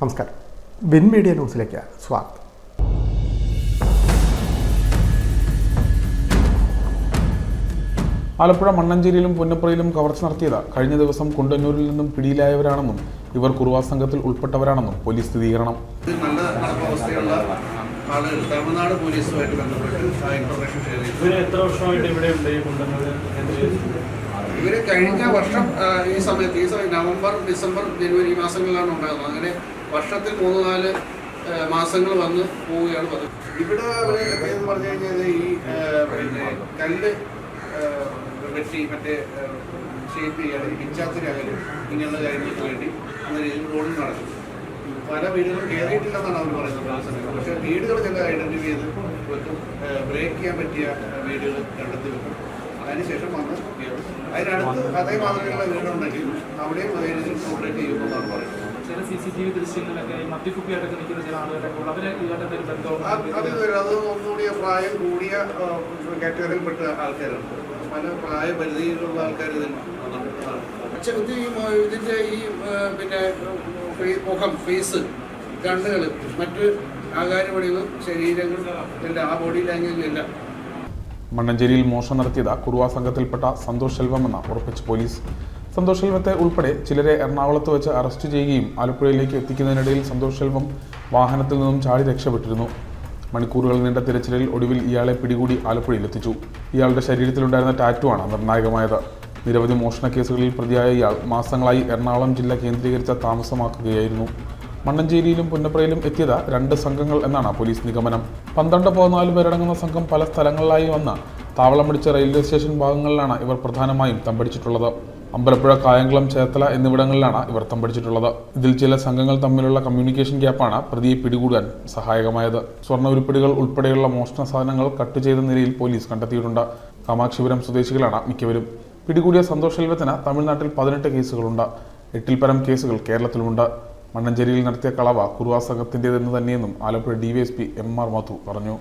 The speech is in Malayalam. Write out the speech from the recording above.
നമസ്കാരം. വിൻ മീഡിയ ന്യൂസിലേക്ക് സ്വാഗതം. ആലപ്പുഴ മണ്ണഞ്ചേരിയിലും പുന്നപ്പുറയിലും കവർച്ച നടത്തിയത് കഴിഞ്ഞ ദിവസം കുണ്ടന്നൂരിൽ നിന്നും പിടിയിലായവരാണെന്നും ഇവർ കുറുവാ സംഘത്തിൽ ഉൾപ്പെട്ടവരാണെന്നും പോലീസ് സ്ഥിരീകരണം. നല്ല നടപ്പവസ്ഥയുള്ള ആളുകൾ തമിഴ്നാട് പോലീസുമായിട്ട് ബന്ധപ്പെട്ട് ആ ഇൻഫർമേഷൻ ഷെയർ ചെയ്തു. എത്ര വർഷമായിട്ട് ഇവിടെ ഉണ്ട് ഇവർ കഴിഞ്ഞ വർഷം ഈ സമയത്ത് ഈ സമയം നവംബർ ഡിസംബർ ജനുവരി മാസങ്ങളിലാണ് ഉണ്ടാകുന്നത് അങ്ങനെ വർഷത്തിൽ മൂന്ന് നാല് മാസങ്ങൾ വന്ന് പോവുകയാണ് പതിവ്. ഇവിടെ പറഞ്ഞു കഴിഞ്ഞാൽ ഈ പിന്നെ കല്ല് വെട്ടി മറ്റേ ഷേപ്പ് ചെയ്യാൻ പിച്ചാത്തിരായാലും ഇങ്ങനെയുള്ള കാര്യങ്ങൾക്ക് വേണ്ടി അങ്ങനെ രീതിയിൽ റോഡിൽ നടക്കും. പല വീടുകളും കയറിയിട്ടില്ലെന്നാണ് അവർ പറയുന്നത് ആ പക്ഷേ വീടുകൾ ചില ഐഡന്റിഫൈ ചെയ്ത് ബ്രേക്ക് ചെയ്യാൻ പറ്റിയ വീടുകൾ കണ്ടെത്തി വെക്കും. അതിനുശേഷം വന്ന് അതിനടുത്ത് അതേ മാതൃകയുള്ള വീടുണ്ടെങ്കിൽ അവിടെയും രീതിയിൽ കോൺടാക്ട് ചെയ്യുമെന്നാണ് പറയുന്നത്. ചില സി സി ടി വി ദൃശ്യങ്ങളിലൊക്കെ മദ്യക്കുപ്പിയായിട്ടൊക്കെ നിൽക്കുന്ന ചില ആളുകളൊക്കെ അവരെ ഇവരുടെ അത് അത് ഒന്നുകൂടിയ പ്രായം കൂടിയ കാറ്റഗറിയിൽപ്പെട്ട ആൾക്കാരുണ്ട്. പല പ്രായപരിധിയിലുള്ള ആൾക്കാർ ഇതിൽ ഇത് ഈ ഇതിന്റെ ഈ ആ, പിന്നെ മുഖം ഫേസ് കണ്ണുകൾ മറ്റ് ആകാരവടിവ് ശരീരങ്ങൾ എല്ലാം ആ ബോഡി ലാംഗ്വേജ് എല്ലാം മണ്ണഞ്ചേരിയിൽ മോഷണം നടത്തിയത് കുറുവ സംഘത്തിൽപ്പെട്ട സന്തോഷ് ശെൽവമെന്ന് ഉറപ്പിച്ച് പോലീസ്. സന്തോഷ് ശെൽവത്തെ ഉൾപ്പെടെ ചിലരെ എറണാകുളത്ത് വെച്ച് അറസ്റ്റ് ചെയ്യുകയും ആലപ്പുഴയിലേക്ക് എത്തിക്കുന്നതിനിടയിൽ സന്തോഷ് ശെൽവം വാഹനത്തിൽ നിന്നും ചാടി രക്ഷപ്പെട്ടിരുന്നു. മണിക്കൂറുകൾ നീണ്ട തിരച്ചിലിൽ ഒടുവിൽ ഇയാളെ പിടികൂടി ആലപ്പുഴയിലെത്തിച്ചു ഇയാളുടെ ശരീരത്തിലുണ്ടായിരുന്ന ആണ് നിർണായകമായത്. നിരവധി മോഷണ കേസുകളിൽ പ്രതിയായ ഇയാൾ മാസങ്ങളായി എറണാകുളം ജില്ല കേന്ദ്രീകരിച്ച താമസമാക്കുകയായിരുന്നു. മണ്ണഞ്ചേരിയിലും പുന്നപ്രയിലും എത്തിയത് രണ്ട് സംഘങ്ങൾ എന്നാണ് പോലീസ് നിഗമനം. പന്ത്രണ്ട് പതിനാല് പേരടങ്ങുന്ന സംഘം പല സ്ഥലങ്ങളിലായി വന്ന താവളം പിടിച്ച റെയിൽവേ സ്റ്റേഷൻ ഭാഗങ്ങളിലാണ് ഇവർ പ്രധാനമായും തമ്പടിച്ചിട്ടുള്ളത് അമ്പലപ്പുഴ കായംകുളം ചേർത്തല എന്നിവിടങ്ങളിലാണ് ഇവർ തമ്പടിച്ചിട്ടുള്ളത് ഇതിൽ ചില സംഘങ്ങൾ തമ്മിലുള്ള കമ്മ്യൂണിക്കേഷൻ ഗ്യാപ്പാണ് പ്രതിയെ പിടികൂടാൻ സഹായകമായത്. സ്വർണ ഉരുപ്പിടികൾ ഉൾപ്പെടെയുള്ള മോഷണ സാധനങ്ങൾ കട്ട് ചെയ്ത നിലയിൽ പോലീസ് കണ്ടെത്തിയിട്ടുണ്ട്. കാമാക്ഷിപുരം സ്വദേശികളാണ് മിക്കവരും. പിടികൂടിയ സന്തോഷ് ശെൽവത്തിന് തമിഴ്നാട്ടിൽ പതിനെട്ട് കേസുകളുണ്ട്. എട്ടിൽ പരം കേസുകൾ കേരളത്തിലുമുണ്ട്. മണ്ണഞ്ചേരിയിൽ നടത്തിയ കളവ കുറുവാ സംഘത്തിന്റെതെന്ന് തന്നെയെന്നും Alappuzha DYSP M R Madhu പറഞ്ഞു